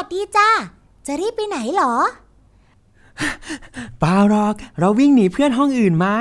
วัสดีจ้าจะรีบไปไหนเหรอ เปล่าหรอก เราวิ่งหนีเพื่อนห้องอื่นมา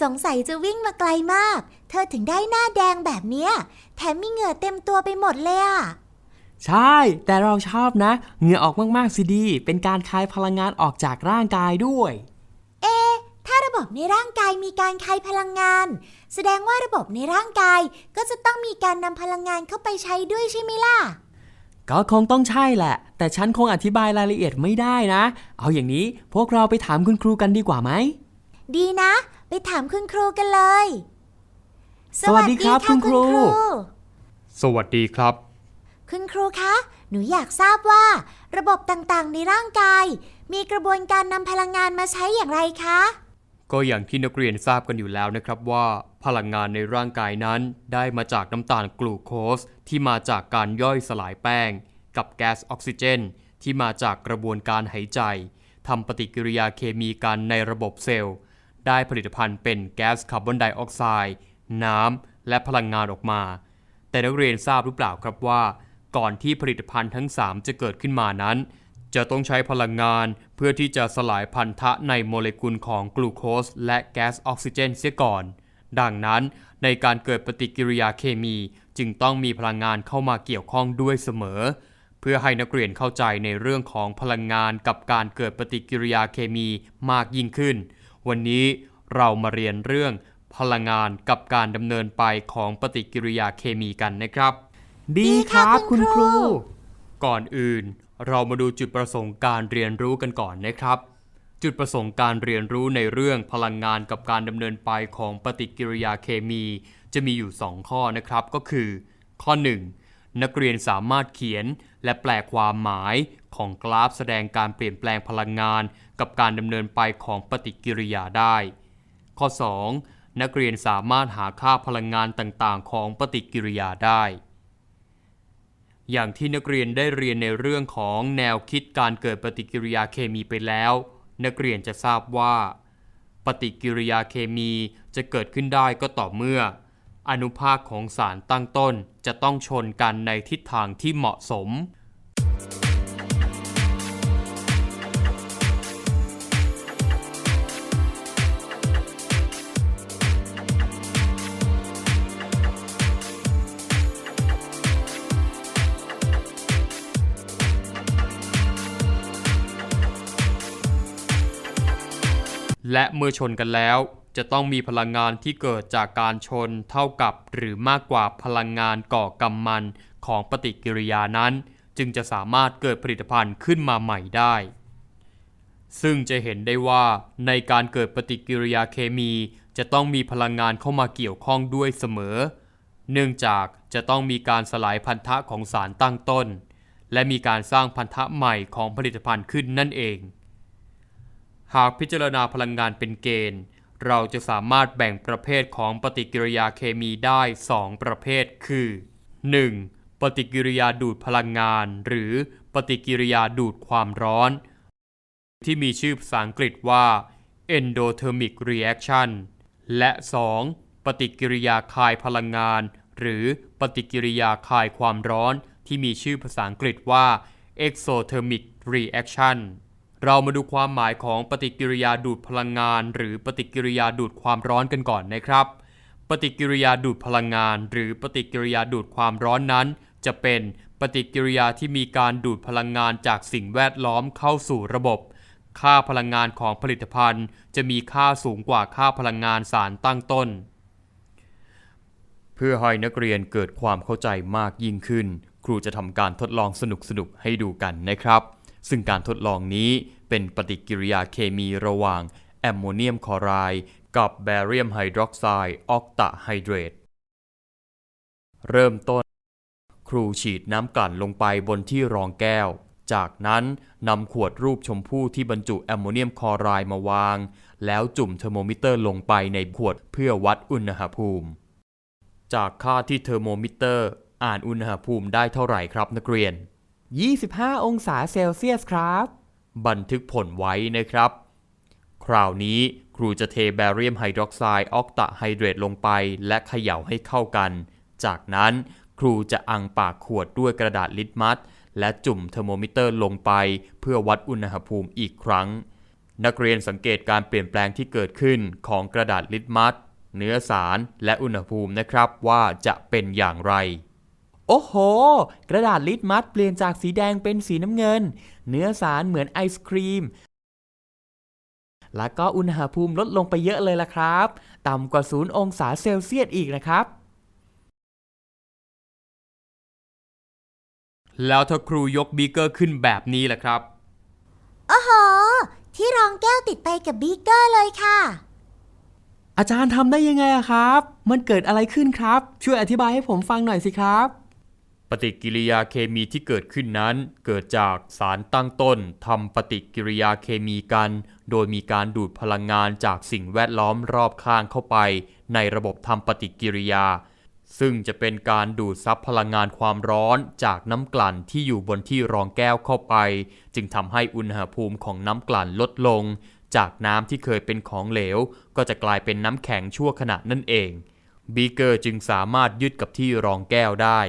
สงสัยจะวิ่งมาไกลมาก เธอถึงได้หน้าแดงแบบเนี้ย แถมมีเหงื่อเต็มตัวไปหมดเลยอะใช่ แต่เราชอบนะ เหงื่อออกมากๆสิดี เป็นการคายพลังงานออกจากร่างกายด้วย เอะถ้าระบบในร่างกายมีการคายพลังงาน แสดงว่าระบบในร่างกายก็จะต้องมีการนำพลังงานเข้าไปใช้ด้วยใช่ไหมล่ะ ก็คงต้องใช่แหละ แต่ฉันคงอธิบายรายละเอียดไม่ได้นะ เอาอย่างนี้พวกเราไปถามคุณครูกันดีกว่าไหม ดีนะ ไปถามคุณครูกันเลย สวัสดีครับคุณครู สวัสดีครับ คุณครูคะ หนูอยากทราบว่า ระบบต่างๆ ในร่างกาย มีกระบวนการนำพลังงานมาใช้อย่างไรคะ ก็อย่างที่นักเรียนทราบกันอยู่แล้วนะครับว่า พลังงานในร่างกายนั้นได้มาจากน้ำตาลกลูโคสที่มาจากการย่อยสลายแป้ง กับแก๊สออกซิเจน ที่มาจากกระบวนการหายใจทำปฏิกิริยาเคมีกันในระบบเซลล์ ได้ผลิตภัณฑ์เป็นแก๊สคาร์บอนไดออกไซด์น้ำและพลังงานออกมา แต่นักเรียนทราบหรือเปล่าครับว่า ก่อนที่ผลิตภัณฑ์ทั้ง 3 จะเกิดขึ้นมานั้น จะต้องใช้พลังงานเพื่อที่จะสลายพันธะในโมเลกุลของกลูโคสและแก๊สออกซิเจนเสียก่อน ดังนั้นในการเกิดปฏิกิริยาเคมีจึงต้องมีพลังงานเข้ามาเกี่ยวข้องด้วยเสมอ เพื่อให้นักเรียนเข้าใจในเรื่องของพลังงานกับการเกิดปฏิกิริยาเคมีมากยิ่งขึ้น วันนี้เรามาเรียนเรื่องพลังงานกับการดำเนินไปของปฏิกิริยาเคมีกันนะครับ ดีครับดีค่ะคุคุณณคครูรู ก่อนอื่น เรามาดูจุดประสงค์การเรียนรู้กันก่อนนะครับ จุดประสงค์การเรียนรู้ในเรื่องพลังงานกับการดำเนินไปของปฏิกิริยาเคมี จะมีอยู่ 2 ข้อนะครับก็คือ ข้อ 1 นักเรียนสามารถเขียนและแปลความหมายของกราฟแสดงการเปลี่ยนแปลงพลังงาน กับการดำเนินไปของปฏิกิริยาได้ ข้อ 2 นักเรียนสามารถหาค่าพลังงานต่างๆ ของปฏิกิริยาได้ อย่างที่นักเรียนได้เรียนในเรื่องของแนวคิดการเกิดปฏิกิริยาเคมีไปแล้ว นักเรียนจะทราบว่า ปฏิกิริยาเคมีจะเกิดขึ้นได้ก็ต่อเมื่อ อนุภาคของสารตั้งต้นจะต้องชนกันในทิศทางที่เหมาะสม และเมื่อชนกันแล้ว จะต้องมีพลังงานที่เกิดจากการชนเท่ากับหรือมากกว่าพลังงานก่อกำมันของปฏิกิริยานั้น จึงจะสามารถเกิดผลิตภัณฑ์ขึ้นมาใหม่ได้ ซึ่งจะเห็นได้ว่าในการเกิดปฏิกิริยาเคมีจะต้องมีพลังงานเข้ามาเกี่ยวข้องด้วยเสมอ เนื่องจากจะต้องมีการสลายพันธะของสารตั้งต้น และมีการสร้างพันธะใหม่ของผลิตภัณฑ์ขึ้นนั่นเอง หากพิจารณาพลังงานเป็นเกณฑ์ เราจะสามารถแบ่งประเภทของปฏิกิริยาเคมีได้ 2 ประเภทคือ 1. ปฏิกิริยาดูดพลังงาน หรือปฏิกิริยาดูดความร้อน ที่มีชื่อภาษาอังกฤษว่า endothermic reaction และ 2. ปฏิกิริยาคายพลังงาน หรือปฏิกิริยาคายความร้อน ที่มีชื่อภาษาอังกฤษว่า exothermic reaction เรามาดูความหมายของปฏิกิริยาดูดพลังงาน หรือปฏิกิริยาดูดความร้อนกันก่อนนะครับ ปฏิกิริยาดูดพลังงาน หรือปฏิกิริยาดูดความร้อนนั้น จะเป็นปฏิกิริยาที่มีการดูดพลังงานจากสิ่งแวดล้อมเข้าสู่ระบบ ค่าพลังงานของผลิตภัณฑ์ จะมีค่าสูงกว่าค่าพลังงานสารตั้งต้น เพื่อให้นักเรียนเกิดความเข้าใจมากยิ่งขึ้น ครูจะทำการทดลองสนุกๆให้ดูกันนะครับ ซึ่งการทดลองนี้เป็นปฏิกิริยาเคมีระหว่างแอมโมเนียมคลอไรด์กับแบเรียมไฮดรอกไซด์ออกตะไฮเดรตเริ่มต้น ครูฉีดน้ำกลั่นลงไปบนที่รองแก้ว จากนั้นนำขวดรูปชมพู่ที่บรรจุแอมโมเนียมคลอไรด์มาวาง แล้วจุ่มเทอร์โมมิเตอร์ลงไปในขวดเพื่อวัดอุณหภูมิ จากค่าที่เทอร์โมมิเตอร์ อ่านอุณหภูมิได้เท่าไหร่ครับนักเรียน 25 องศาเซลเซียสครับ บันทึกผลไว้นะครับ คราวนี้ครูจะเทแบเรียมไฮดรอกไซด์ออกตะไฮเดรตลงไป และเขย่าให้เข้ากัน จากนั้นครูจะอังปากขวดด้วยกระดาษลิตมัสและจุ่มเทอร์โมมิเตอร์ลงไป เพื่อวัดอุณหภูมิอีกครั้ง นักเรียนสังเกตการเปลี่ยนแปลงที่เกิดขึ้นของกระดาษลิตมัสเนื้อสารและอุณหภูมินะครับว่าจะเป็นอย่างไร โอ้โห กระดาษลิตมัสเปลี่ยนจากสีแดงเป็นสีน้ำเงิน เนื้อสารเหมือนไอศครีม แล้วก็อุณหภูมิลดลงไปเยอะเลยล่ะครับ ต่ำกว่า0องศาเซลเซียสอีกนะครับ แล้วถ้าครูยกบีเกอร์ขึ้นแบบนี้ล่ะครับ โอ้โห ที่รองแก้วติดไปกับบีเกอร์เลยค่ะ อาจารย์ทำได้ยังไงอะครับ มันเกิดอะไรขึ้นครับ ช่วยอธิบายให้ผมฟังหน่อยสิครับป ฏิกิริยาเคมีที่เกิดขึ้นนั้น เกิดจากสารตั้งต้นทำปฏิกิริยาเคมีกัน โดยมีการดูดพลังงานจากสิ่งแวดล้อมรอบข้างเข้าไป ในระบบทำปฏิกิริยา ซึ่งจะเป็นการดูดซับพลังงานความร้อนจากน้ำกลั่นที่อยู่บนที่รองแก้วเข้าไป จึงทำให้อุณหภูมิของน้ำกลั่นลดลง จากน้ำที่เคยเป็นของเหลว ก็จะกลายเป็นน้ำแข็งชั่วขณะนั่นเองบีเกอร์จึงสามารถยึดกับที่รองแก้วได้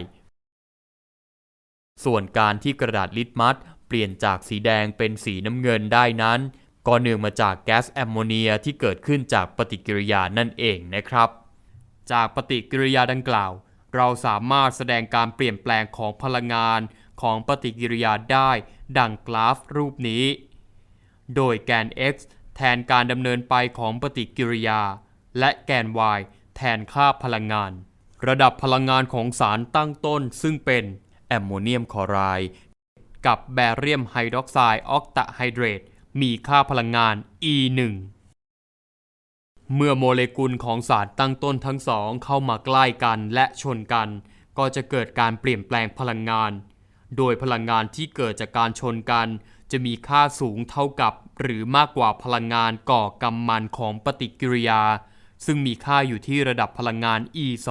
ส่วนการที่กระดาษลิตมัสเปลี่ยนจากสีแดงเป็นสีน้ำเงินได้นั้น ก็เนื่องมาจากแก๊สแอมโมเนียที่เกิดขึ้นจากปฏิกิริยานั่นเองนะครับ จากปฏิกิริยาดังกล่าว เราสามารถแสดงการเปลี่ยนแปลงของพลังงานของปฏิกิริยาได้ดังกราฟรูปนี้ โดยแกน x แทนการดำเนินไปของปฏิกิริยา และแกน y แทนค่าพลังงาน ระดับพลังงานของสารตั้งต้นซึ่งเป็น แอมโมเนียมคลอไรด์กับแบเรียมไฮดรอกไซด์ออกตะไฮเดรตมีค่าพลังงาน E1 เมื่อโมเลกุลของสารตั้งต้นทั้งสองเข้ามาใกล้กันและชนกัน ก็จะเกิดการเปลี่ยนแปลงพลังงาน โดยพลังงานที่เกิดจากการชนกัน จะมีค่าสูงเท่ากับหรือมากกว่าพลังงานก่อกำมันของปฏิกิริยา ซึ่งมีค่าอยู่ที่ระดับพลังงาน E2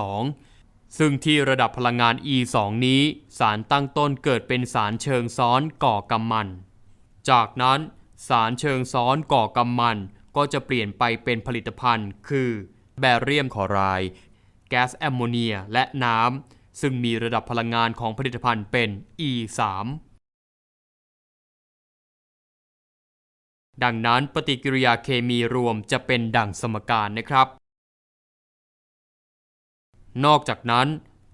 ซึ่งที่ระดับพลังงาน E2 นี้สารตั้งต้นเกิดเป็นสารเชิงซ้อนก่อกำมัน จากนั้นสารเชิงซ้อนก่อกำมันก็จะเปลี่ยนไปเป็นผลิตภัณฑ์ คือ แบเรียมคลอไรด์แก๊สแอมโมเนีย และน้ำ ซึ่งมีระดับพลังงานของผลิตภัณฑ์เป็น E3 ดังนั้นปฏิกิริยาเคมีรวมจะเป็นดังสมการนะครับ นอกจากนั้น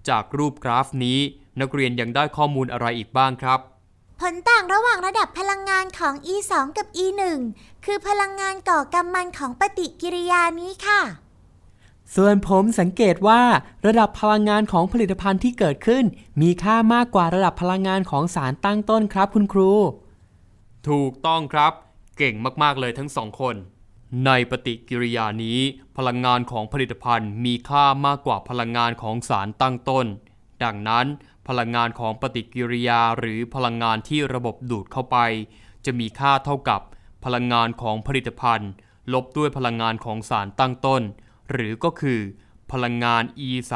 จากรูปกราฟนี้นักเรียนยังได้ข้อมูลอะไรอีกบ้างครับ ผลต่างระหว่างระดับพลังงานของ E2 กับ E1 คือพลังงานก่อกำมันของปฏิกิริยานี้ค่ะ ส่วนผมสังเกตว่า ระดับพลังงานของผลิตภัณฑ์ที่เกิดขึ้น มีค่ามากกว่าระดับพลังงานของสารตั้งต้นครับคุณครู ถูกต้องครับ เก่งมาก ๆ เลยทั้งสองคน ในปฏิกิริยานี้ พลังงานของผลิตภัณฑ์มีค่ามากกว่าพลังงานของสารตั้งต้น ดังนั้น พลังงานของปฏิกิริยาหรือพลังงานที่ระบบดูดเข้าไป จะมีค่าเท่ากับพลังงานของผลิตภัณฑ์ ลบด้วยพลังงานของสารตั้งต้น หรือก็คือ พลังงาน E3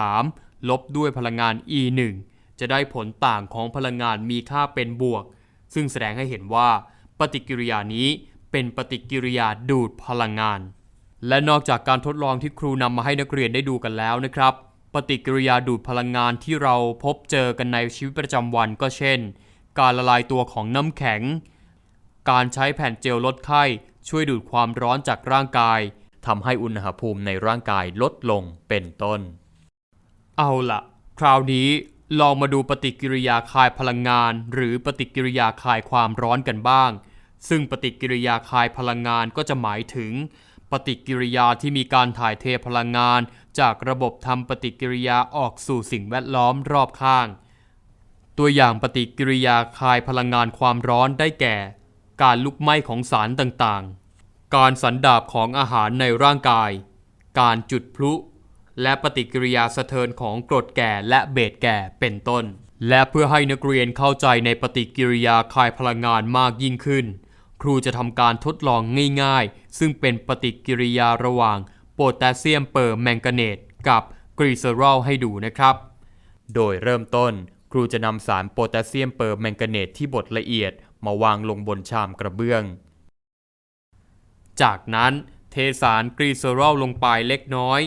ลบด้วยพลังงาน E1 จะได้ผลต่างของพลังงานมีค่าเป็นบวก ซึ่งแสดงให้เห็นว่า ปฏิกิริยานี้ เป็นปฏิกิริยาดูดพลังงาน และนอกจากการทดลองที่ครูนำมาให้นักเรียนได้ดูกันแล้วนะครับ ปฏิกิริยาดูดพลังงานที่เราพบเจอกันในชีวิตประจำวันก็เช่น การละลายตัวของน้ำแข็ง การใช้แผ่นเจลลดไข้ช่วยดูดความร้อนจากร่างกายทำให้อุณหภูมิในร่างกายลดลงเป็นต้น เอาละคราวนี้ลองมาดูปฏิกิริยาคายพลังงาน หรือปฏิกิริยาคายความร้อนกันบ้าง ซึ่งปฏิกิริยาคายพลังงานก็จะหมายถึง ปฏิกิริยาที่มีการถ่ายเทพลังงาน จากระบบทำปฏิกิริยาออกสู่สิ่งแวดล้อมรอบข้าง ตัวอย่างปฏิกิริยาคายพลังงานความร้อนได้แก่ การลุกไหม้ของสารต่างๆ การสันดาบของอาหารในร่างกาย การจุดพลุ และปฏิกิริยาสะเทินของกรดแก่และเบสแก่เป็นต้น และเพื่อให้นักเรียนเข้าใจในปฏิกิริยาคายพลังงานมากยิ่งขึ้น ครูจะทำการทดลองง่ายๆ ซึ่งเป็นปฏิกิริยาระหว่างโพแทสเซียมเปอร์แมงกาเนตกับกรีเซอรอลให้ดูนะครับ โดยเริ่มต้นครูจะนำสารโพแทสเซียมเปอร์แมงกาเนตที่บดละเอียดมาวางลงบนชามกระเบื้อง จากนั้นเทสารกรีเซอรอลลงไปเล็กน้อย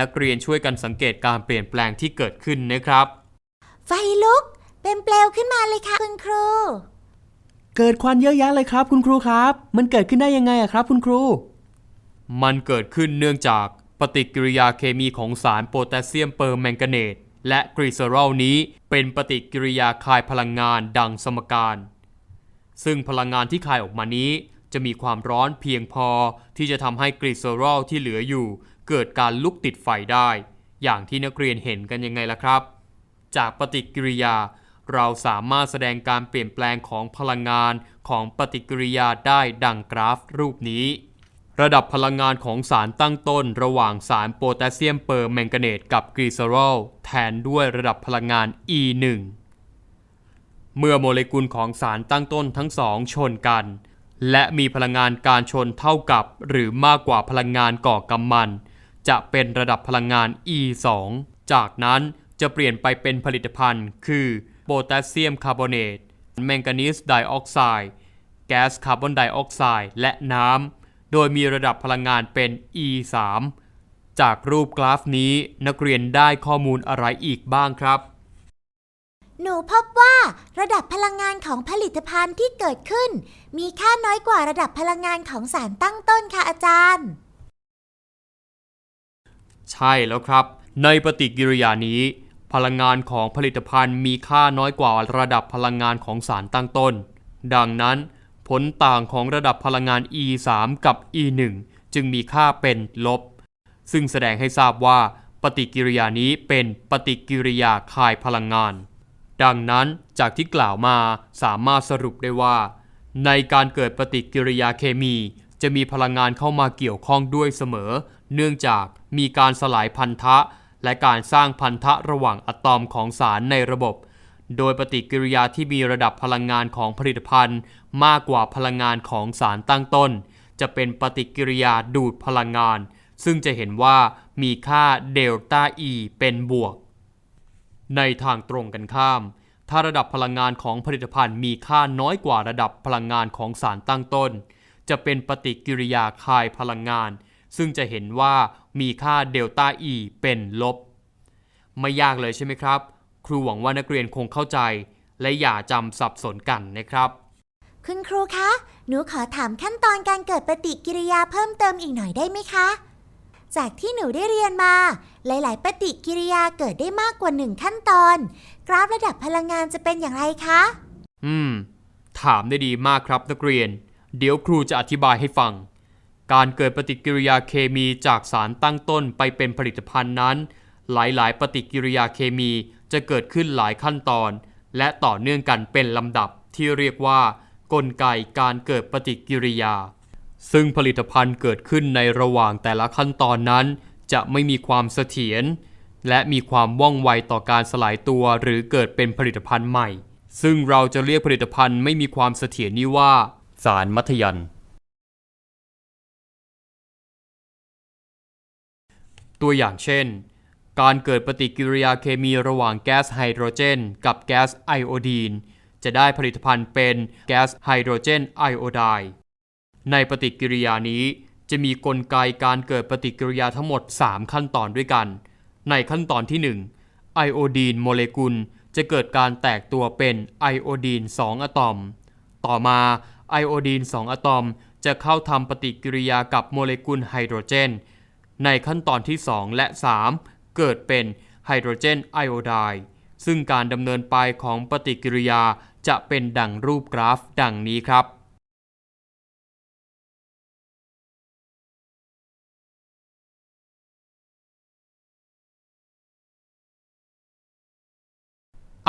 นักเรียนช่วยกันสังเกตการเปลี่ยนแปลงที่เกิดขึ้นนะครับ ไฟลุกเเป็นเปลวขึ้นมาเลยค่ะคุณครู เกิดควันเยอะแยะเลยครับ คุณครูครับ มันเกิดขึ้นได้ยังไงอะครับ คุณครู มันเกิดขึ้นเนื่องจากปฏิกิริยาเคมีของสารโพแทสเซียมเปอร์แมงกาเนตและกรีเซอรอลนี้เป็นปฏิกิริยาคายพลังงานดังสมการ ซึ่งพลังงานที่คายออกมานี้ จะมีความร้อนเพียงพอที่จะทำให้กรีเซอรอลที่เหลืออยู่ เกิดการลุกติดไฟได้ อย่างที่นักเรียนเห็นกันยังไงล่ะครับ จากปฏิกิริยา เราสามารถแสดงการเปลี่ยนแปลงของพลังงานของปฏิกิริยาได้ดังกราฟรูปนี้ ระดับพลังงานของสารตั้งต้นระหว่างสารโพแทสเซียมเปอร์แมงกาเนตกับกรีซอรอลแทนด้วยระดับพลังงาน E1 เมื่อโมเลกุลของสารตั้งต้นทั้งสองชนกัน และมีพลังงานการชนเท่ากับ หรือมากกว่าพลังงานก่อกำมัน จะเป็นระดับพลังงาน E2 จากนั้นจะเปลี่ยนไปเป็นผลิตภัณฑ์ คือ โพแทสเซียมคาร์บอเนตแมงกานีสไดออกไซด์แก๊สคาร์บอนไดออกไซด์และน้ำ โดยมีระดับพลังงานเป็น E3 จากรูปกราฟนี้นักเรียนได้ข้อมูลอะไรอีกบ้างครับ หนูพบว่าระดับพลังงานของผลิตภัณฑ์ที่เกิดขึ้น มีค่าน้อยกว่าระดับพลังงานของสารตั้งต้นค่ะอาจารย์ ใช่แล้วครับ ในปฏิกิริยานี้ พลังงานของผลิตภัณฑ์มีค่าน้อยกว่าระดับพลังงานของสารตั้งต้น ดังนั้น ผลต่างของระดับพลังงาน E3 กับ E1 จึงมีค่าเป็นลบ ซึ่งแสดงให้ทราบว่า ปฏิกิริยานี้เป็นปฏิกิริยาคายพลังงาน ดังนั้นจากที่กล่าวมาสามารถสรุปได้ว่า ในการเกิดปฏิกิริยาเคมี จะมีพลังงานเข้ามาเกี่ยวข้องด้วยเสมอ เนื่องจากมีการสลายพันธะ และการสร้างพันธะระหว่างอะตอมของสารในระบบ โดยปฏิกิริยาที่มีระดับพลังงานของผลิตภัณฑ์ มากกว่าพลังงานของสารตั้งต้น จะเป็นปฏิกิริยาดูดพลังงาน ซึ่งจะเห็นว่ามีค่าเดลต้า E เป็นบวก ในทางตรงกันข้าม ถ้าระดับพลังงานของผลิตภัณฑ์มีค่าน้อยกว่าระดับพลังงานของสารตั้งต้น จะเป็นปฏิกิริยาคายพลังงาน ซึ่งจะเห็นว่ามีค่าเดลต้า E เป็นลบ ไม่ยากเลยใช่ไหมครับ ครูหวังว่านักเรียนคงเข้าใจ และอย่าจำสับสนกันนะครับ คุณครูคะ หนูขอถามขั้นตอนการเกิดปฏิกิริยาเพิ่มเติมอีกหน่อยได้ไหมคะ จากที่หนูได้เรียนมา หลาย ๆ ปฏิกิริยาเกิดได้มากกว่าหนึ่งขั้นตอน กราฟระดับพลังงานจะเป็นอย่างไรคะ อืม ถามได้ดีมากครับนักเรียน เดี๋ยวครูจะอธิบายให้ฟัง การเกิดปฏิกิริยาเคมีจากสารตั้งต้นไปเป็นผลิตภัณฑ์นั้น หลายๆ ปฏิกิริยาเคมีจะเกิดขึ้นหลายขั้นตอน และต่อเนื่องกันเป็นลำดับที่เรียกว่า กลไกการเกิดปฏิกิริยา ซึ่งผลิตภัณฑ์เกิดขึ้นในระหว่างแต่ละขั้นตอนนั้น จะไม่มีความเสถียรและมีความว่องไวต่อการสลายตัวหรือเกิดเป็นผลิตภัณฑ์ใหม่ ซึ่งเราจะเรียกผลิตภัณฑ์ไม่มีความเสถียรนี้ว่า สารมัธยันตั ตัวอย่างเช่น การเกิดปฏิกิริยาเคมีระหว่างแก๊สไฮโดรเจน กับแก๊สไอโอดีน จะได้ผลิตภัณฑ์เป็นแก๊สไฮโดรเจนไอโอไดด์ในปฏิกิริยานี้จะมีกลไกการเกิดปฏิกิริยาทั้งหมด 3 ขั้นตอนด้วยกัน ในขั้นตอนที่ 1 ไอโอดีนโมเลกุลจะเกิดการแตกตัวเป็นไอโอดีน 2 อะตอม ต่อมาไอโอดีน 2 อะตอม จะเข้าทำปฏิกิริยากับโมเลกุลไฮโดรเจน ในขั้นตอนที่ 2 และ 3 เกิดเป็นไฮโดรเจนไอโอไดด์ซึ่งการดำเนินไปของปฏิกิริยาจะเป็นดังรูปกราฟดังนี้ครับ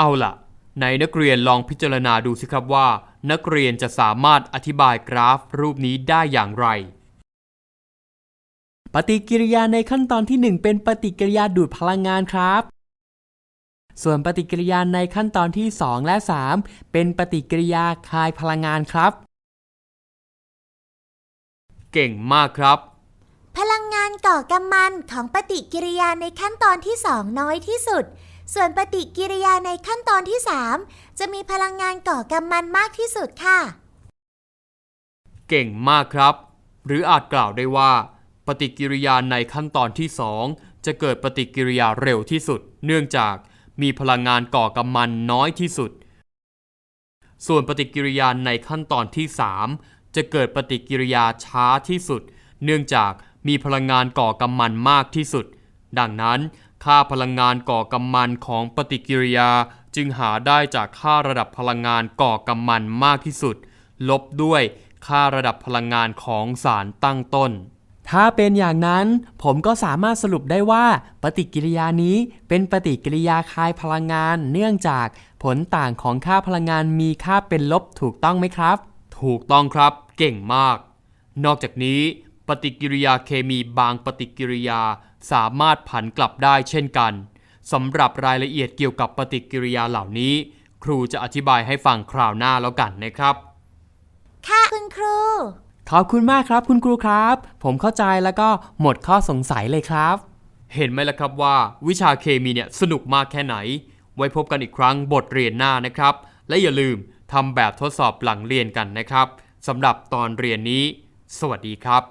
เอาล่ะ ในนักเรียนลองพิจารณาดูสิครับว่า นักเรียนจะสามารถอธิบายกราฟรูปนี้ได้อย่างไร ปฏิกิริยาในขั้นตอนที่ 1 เป็นปฏิกิริยาดูดพลังงานครับ ส่วนปฏิกิริยาในขั้นตอนที่ 2 และ 3 เป็นปฏิกิริยาคายพลังงานครับ เก่งมากครับ พลังงานก่อกำมันของปฏิกิริยาในขั้นตอนที่ 2 น้อยที่สุด ส่วนปฏิกิริยาในขั้นตอนที่ 3 จะมีพลังงานก่อกำมันมากที่สุดค่ะ เก่งมากครับ หรืออาจกล่าวได้ว่า ปฏิกิริยาในขั้นตอนที่ 2 จะเกิดปฏิกิริยาเร็วที่สุด เนื่องจากมีพลังงานก่อกำมันน้อยที่สุด ส่วนปฏิกิริยาในขั้นตอนที่ 3 จะเกิดปฏิกิริยาช้าที่สุด เนื่องจากมีพลังงานก่อกำมันมากที่สุด ดังนั้น ค่าพลังงานก่อกำมันของปฏิกิริยาจึงหาได้จากค่าระดับพลังงานก่อกำมันมากที่สุด ลบด้วยค่าระดับพลังงานของสารตั้งต้น ถ้าเป็นอย่างนั้นผมก็สามารถสรุปได้ว่า ปฏิกิริยานี้เป็นปฏิกิริยาคายพลังงาน เนื่องจากผลต่างของค่าพลังงานมีค่าเป็นลบถูกต้องไหมครับ ถูกต้องครับ เก่งมาก นอกจากนี้ ปฏิกิริยาเคมีบางปฏิกิริยาสามารถผันกลับได้เช่นกันสำหรับรายละเอียดเกี่ยวกับปฏิกิริยาเหล่านี้ ครูจะอธิบายให้ฟังคราวหน้าแล้วกันนะครับ ค่ะคุณครู ขอบคุณมากครับคุณครูครับ ผมเข้าใจแล้วก็หมดข้อสงสัยเลยครับ เห็นไหมล่ะครับว่า วิชาเคมีเนี่ยสนุกมากแค่ไหน ไว้พบกันอีกครั้งบทเรียนหน้านะครับ และอย่าลืมทำแบบทดสอบหลังเรียนกันนะครับสำหรับตอนเรียนนี้ สวัสดีครับ